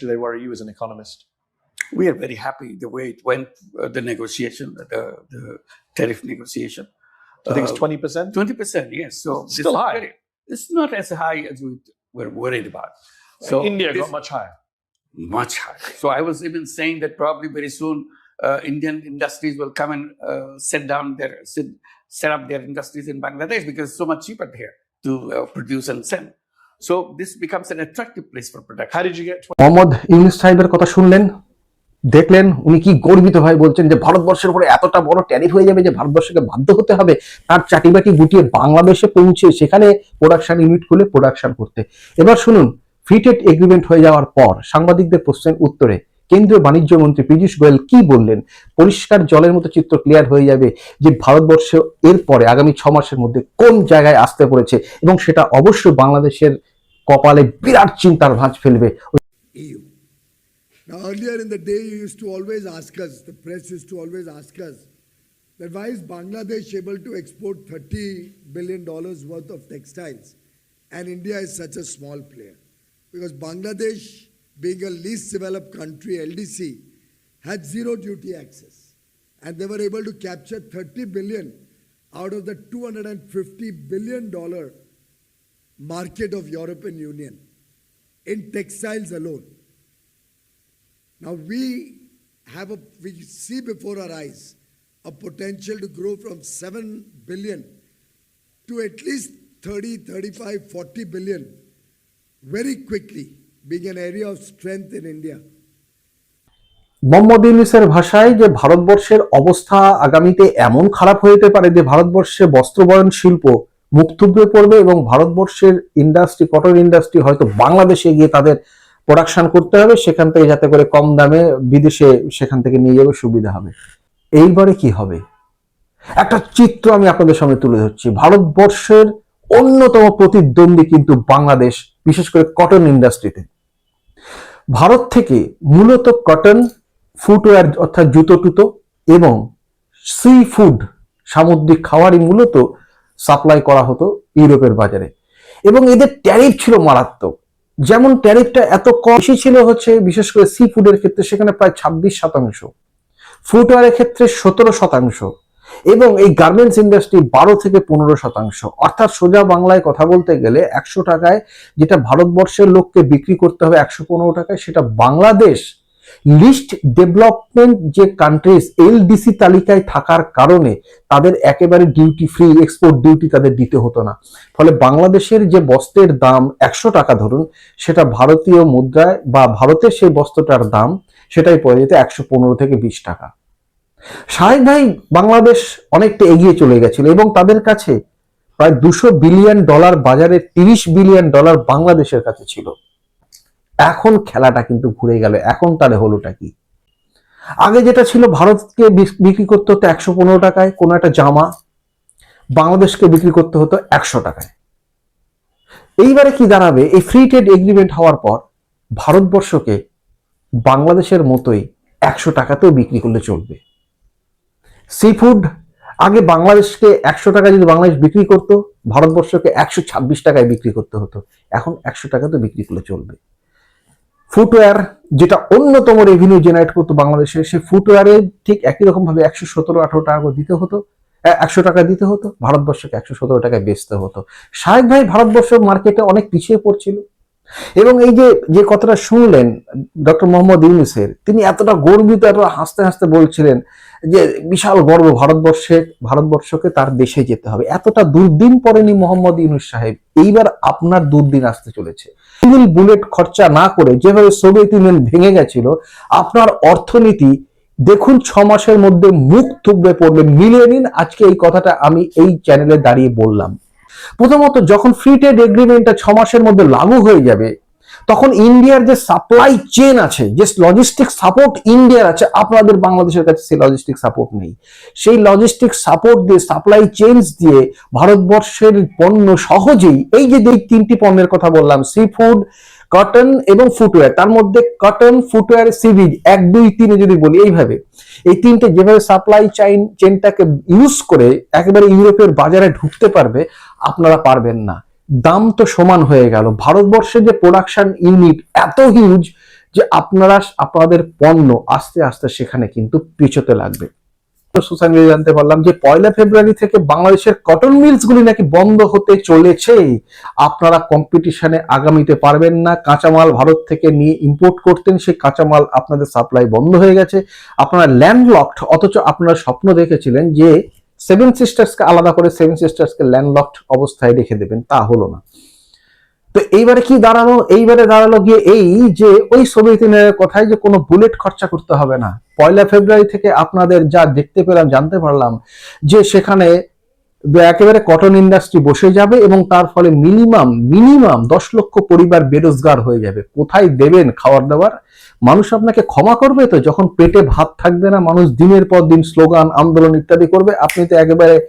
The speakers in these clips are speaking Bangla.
do they worry you as an economist? We are very happy the way it went, uh, the negotiation, the, the tariff negotiation. I think it's Uh, twenty percent. Twenty percent, yes. So this Still high. very- it's not as high as we were worried about. So India got much higher. much higher. So I was even saying that probably very soon uh, Indian industries will come and uh, set down their set, set up their industries in Bangladesh because it's so much cheaper here to uh, produce and sell. This becomes an attractive place for production. How did you get twenty? Mohammad Yunus সাহেবের কথা শুনলেন, দেখলেন উনি কি গর্বিত ভাই বলছেন যে ভারতবর্ষের উপরে এতটা বড় ট্যারিফ হয়ে যাবে যে ভারতবর্ষকে বাধ্য হতে হবে তার চাটিবাটি গুটিয়ে বাংলাদেশে পৌঁছে সেখানে প্রোডাকশন ইউনিট খুলে প্রোডাকশন করতে এবার শুনুন ফিটেড এগ্রিমেন্ট হয়ে যাওয়ার পর সাংবাদিকদের প্রশ্নের উত্তরে কেন্দ্রীয় বাণিজ্য মন্ত্রী পীযূষ গোয়েল কি বললেন পরিষ্কার জলের মতো চিত্র ক্লিয়ার হয়ে যাবে যে ভারতবর্ষ এরপরে আগামী ছ মাসের মধ্যে কোন জায়গায় আসতে পড়েছে এবং সেটা অবশ্যই বাংলাদেশের কপালে বিরাট চিন্তার ভাঁজ ফেলবে EU. Now, earlier in the day, you used to always ask us, the press used to always ask us, that why is Bangladesh able to export $30 billion worth of textiles and India is such a small player? Because Bangladesh, being a least developed country, LDC, had zero duty access. And they were able to capture 30 billion out of the 250 billion dollar market of European Union in textiles alone. Now we have a, we see before our eyes a potential to grow from 7 billion to at least 30, 35, 40 billion very quickly, being an area of strength in India. Mohammad ইউনুসের ভাষায় যে ভারতবর্ষের অবস্থা আগামীতে এমন খারাপ হয়ে যেতে পারে যে ভারতবর্ষে বস্ত্রবয়ন শিল্প মুখ পড়বে এবং ভারতবর্ষের ইন্ডাস্ট্রি কটন ইন্ডাস্ট্রি হয়তো বাংলাদেশে গিয়ে তাদের প্রোডাকশন করতে হবে, সেখান থেকে যাতে করে কম দামে বিদেশে সেখান থেকে নিয়ে যাবে, সুবিধা হবে। এইবারে কি হবে? একটা চিত্র আমি আপনাদের সামনে তুলে ধরছি। ভারতবর্ষের অন্যতম প্রতিদ্বন্দ্বী কিন্তু বাংলাদেশ, বিশেষ করে কটন ইন্ডাস্ট্রিতে ভারত থেকে মূলত কটন ফুটওয়্যার অর্থাৎ জুতো টুতো এবং সি ফুড সামুদ্রিক খাবারই মূলত সাপ্লাই করা হতো ইউরোপের বাজারে। এবং এদের ট্যারিফ ছিল মারাত্মক। যেমন ট্যারিফটা এত কম বেশি ছিল হচ্ছে, বিশেষ করে সি ফুডের ক্ষেত্রে সেখানে প্রায় ছাব্বিশ শতাংশ ফুটওয়্যারের ক্ষেত্রে সতেরো শতাংশ, এবং এই গার্মেন্টস ইন্ডাস্ট্রি বারো থেকে পনেরো শতাংশ। অর্থাৎ সোজা বাংলায় কথা বলতে গেলে একশো টাকায় যেটা ভারতবর্ষের লোককে বিক্রি করতে হবে একশো পনেরো টাকায়, সেটা বাংলাদেশ লিস্ট ডেভেলপমেন্ট যে কান্ট্রিজ এলডিসি তালিকায় থাকার কারণে তাদের একেবারে ডিউটি ফ্রি এক্সপোর্ট ডিউটি তাদের দিতে হতো না। ফলে বাংলাদেশের যে বস্ত্রের দাম একশো টাকা ধরুন, সেটা ভারতীয় মুদ্রায় বা ভারতের সেই বস্ত্রটার দাম সেটাই পড়ে যেত একশো পনেরো থেকে বিশ টাকা। ভাই বাংলাদেশ অনেকটা এগিয়ে চলে গেছিল এবং তাদের কাছে প্রায় দুশো বিলিয়ন ডলার বাজারে তিরিশ বিলিয়ন ডলার বাংলাদেশের কাছে ছিল। এখন খেলাটা কিন্তু ঘুরে গেল। এখন তাহলে হলোটা কি? আগে যেটা ছিল, ভারতকে বিক্রি করতে হতো একশো পনেরো টাকায় কোনো একটা জামা। বাংলাদেশকে বিক্রি করতে হতো একশো টাকায়। এইবারে কি দাঁড়াবে? এই ফ্রি ট্রেড এগ্রিমেন্ট হওয়ার পর ভারতবর্ষকে বাংলাদেশের মতোই একশো টাকাতেও বিক্রি করলে চলবে। সি ফুড আগে বাংলাদেশকে একশো টাকা যদি বাংলাদেশ বিক্রি করতো, ভারতবর্ষকে একশো ছাব্বিশ টাকায় বিক্রি করতে হতো। এখন একশো টাকাতেও বিক্রি করলে চলবে। ফুটওয়্যার যেটা অন্যতম রেভিনিউ জেনারেট করতো বাংলাদেশে সেই ফুটওয়্যারে ঠিক একই রকম ভাবে একশো সতেরো, আঠারো টাকা করে দিতে হতো। একশো টাকা দিতে হতো, ভারতবর্ষকে একশো সতেরো টাকায় বেচতে হতো। সাহেব ভাই ভারতবর্ষ মার্কেটে অনেক পিছিয়ে পড়ছিল। এবং এই যে যে কথাটা শুনলেন ডক্টর মোহাম্মদ ইউনুসের, তিনি এতটা গর্বিত, এতটা হাসতে হাসতে বলছিলেন যে বিশাল গর্ব ভারতবর্ষে, ভারতবর্ষকে তার দেশে যেতে হবে। এতটা দুর্দিন পড়েনি মোহাম্মদ ইউনুস সাহেব। এইবার আপনার দুর্দিন আসতে চলেছে। সিভিল বুলেট খরচা না করে যেভাবে সোভিয়েত ইউনিয়ন ভেঙে গেছিল, আপনার অর্থনীতি দেখুন ছ মাসের মধ্যে মুখ থুবড়ে পড়বে মিলিয়ে নিন। আজকে এই কথাটা আমি এই চ্যানেলে দাঁড়িয়ে বললাম। প্রথমত যখন ফ্রি ট্রেড এগ্রিমেন্টটা ছ মাসের মধ্যে লাগু হয়ে যাবে তখন ইন্ডিয়ার যে সাপ্লাই চেন আছে, যে লজিস্টিক সাপোর্ট ইন্ডিয়ার আছে, আপনাদের বাংলাদেশের কাছে সেই লজিস্টিক সাপোর্ট নেই। সেই লজিস্টিক সাপোর্ট দিয়ে সাপ্লাই চেঞ্জ দিয়ে ভারতবর্ষের পণ্য সহজেই, এই যে এই তিনটি পণ্যের কথা বললাম সি ফুড কটন এবং ফুটওয়্যার তার মধ্যে কটন ফুটওয়্যার সিভিজ এক, দুই, তিনে যদি বলি, এইভাবে। এই তিনটে যেভাবে সাপ্লাই চাইন চেনটাকে ইউজ করে একেবারে ইউরোপের বাজারে ঢুকতে পারবে, আপনারা পারবেন না। দাম তো সমান হয়ে গেল। ভারতবর্ষের যে প্রোডাকশন ইউনিট এত হিউজ যে আপনারা আপনাদের পণ্য আস্তে আস্তে সেখানে কিন্তু পিছোতে লাগবে। সোশ্যাল মিডিয়া জানতে পারলাম যে পয়লা ফেব্রুয়ারি থেকে বাংলাদেশের কটন মিলস গুলি নাকি বন্ধ হতে চলেছে। আপনারা কম্পিটিশনে আগামীতে পারবেন না। কাঁচামাল ভারত থেকে নিয়ে ইম্পোর্ট করতেন, সেই কাঁচামাল আপনাদের সাপ্লাই বন্ধ হয়ে গেছে। আপনারা ল্যান্ডলকড অথচ আপনারা স্বপ্ন দেখেছিলেন যে সেভেন সিস্টার্সকে আলাদা করে সেভেন সিস্টার্সকে ল্যান্ডলকড অবস্থায় রেখে দেবেন, তা হলো না। তো এইবারে কি দাঁড়াল? এইবারে দাঁড়াল গিয়ে এই যে ওই সোভিয়েত ইউনিয়নের কথায় যে কোনো বুলেট খরচা করতে হবে না। পয়লা ফেব্রুয়ারি থেকে আপনাদের যা দেখতে পেলাম, জানতে পারলাম যে সেখানে একেবারে কটন ইন্ডাস্ট্রি বসে যাবে এবং তার ফলে মিনিমাম মিনিমাম দশ লক্ষ পরিবার বেরোজগার হয়ে যাবে। কোথায় দেবেন খাবার দাবার মানুষ আপনাকে ক্ষমা করবে তো? যখন পেটে ভাত থাকবে না, মানুষ দিনের পর দিন স্লোগান আন্দোলন ইত্যাদি করবে, আপনি তো একেবারে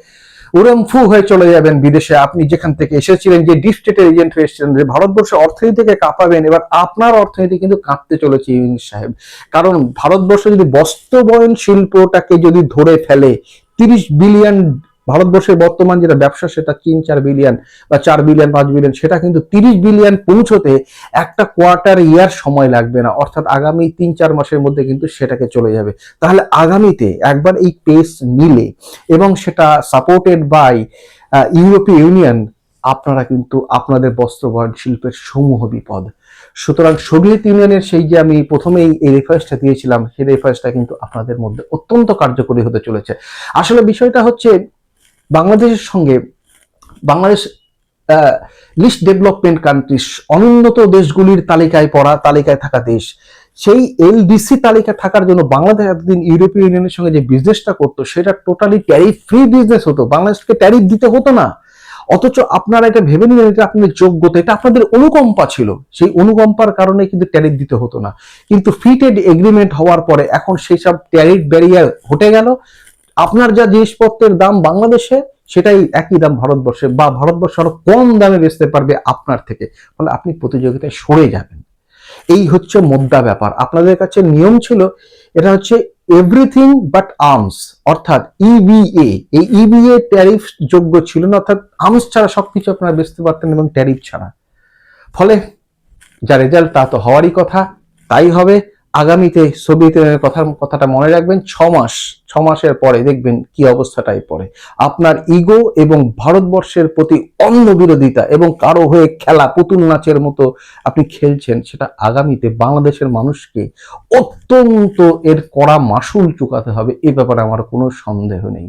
উড়মফু হয়ে চলে যাবেন বিদেশে। আপনি যেখান থেকে এসেছিলেন, যে ডিপ স্টেটের এজেন্ট এসেছিলেন, যে ভারতবর্ষের অর্থনীতি থেকে কাঁপাবেন, এবার আপনার অর্থনীতি কিন্তু কাঁপতে চলেছে, ইউনিস সাহেব। কারণ ভারতবর্ষ যদি বস্ত্রবয়ন শিল্পটাকে যদি ধরে ফেলে, তিরিশ বিলিয়ন ভারতবর্ষের বর্তমান যেটা ব্যবসা, সেটা তিন, চার বিলিয়ন বা চার বিলিয়ন পাঁচ বিলিয়ন সেটা কিন্তু তিরিশ বিলিয়ন পৌঁছতে একটা কোয়ার্টার ইয়ার সময় লাগবে না। অর্থাৎ আগামী তিন, চার মাসের মধ্যে কিন্তু সেটাকে চলে যাবে। তাহলে আগামীতে একবার এই পেস নিলে এবং সেটা সাপোর্টেড বাই ইউরোপীয় ইউনিয়ন আপনারা কিন্তু আপনাদের বস্ত্রবয়ন শিল্পের সমূহ বিপদ। সুতরাং সোভিয়েত ইউনিয়নের সেই যে আমি প্রথমেই এই রেফারেন্সটা দিয়েছিলাম, সেই রেফারেন্সটা কিন্তু আপনাদের মধ্যে অত্যন্ত কার্যকরী হতে চলেছে। আসলে বিষয়টা হচ্ছে বাংলাদেশের সঙ্গে বাংলাদেশ লিস্ট ডেভেলপমেন্ট কান্ট্রিজ অনুন্নত দেশগুলির তালিকায় পড়া, তালিকায় থাকা দেশ। সেই এলডিসি তালিকা থাকার জন্য বাংলাদেশ এতদিন ইউরোপীয় ইউনিয়নের সঙ্গে যে বিজনেসটা করতো, সেটা টোটালি ট্যারিফ ফ্রি বিজনেস হতো। বাংলাদেশকে ট্যারিফ দিতে হতো না। অথচ আপনারা এটা ভেবে নিলেন এটা আপনাদের যোগ্যতা, এটা আপনাদের অনুকম্পা ছিল। সেই অনুকম্পার কারণে কিন্তু ট্যারিফ দিতে হতো না। কিন্তু ফিটেড এগ্রিমেন্ট হওয়ার পরে এখন সেই সব ট্যারিফ ব্যারিয়ার হটে গেল। আপনার যা জিনিসপত্রের দাম বাংলাদেশে, সেটাই একই দাম ভারতবর্ষে, বা ভারতবর্ষ আরও কম দামে বেচতে পারবে আপনার থেকে। ফলে আপনি প্রতিযোগিতায় সরে যাবেন। এই হচ্ছে মুদ্রা ব্যাপার। আপনাদের কাছে নিয়ম ছিল, এটা হচ্ছে এভরিথিং বাট আর্মস অর্থাৎ ইবিএ এই ইবিএ ট্যারিফ যোগ্য ছিল না, অর্থাৎ আর্মস ছাড়া সবকিছু আপনারা বেচতে পারতেন এবং ট্যারিফ ছাড়া। ফলে যা রেজাল্ট তা তো হওয়ারই কথা, তাই হবে। আগামীতে সোভিয়েত কথা কথাটা মনে রাখবেন, ছ মাস, ছ মাসের পরে দেখবেন কি অবস্থাটাই পড়ে। আপনার ইগো এবং ভারতবর্ষের প্রতি অন্য বিরোধিতা এবং কারও হয়ে খেলা, পুতুল নাচের মতো আপনি খেলছেন, সেটা আগামীতে বাংলাদেশের মানুষকে অত্যন্ত এর কড়া মাসুল চুকাতে হবে, এ ব্যাপারে আমার কোনো সন্দেহ নেই।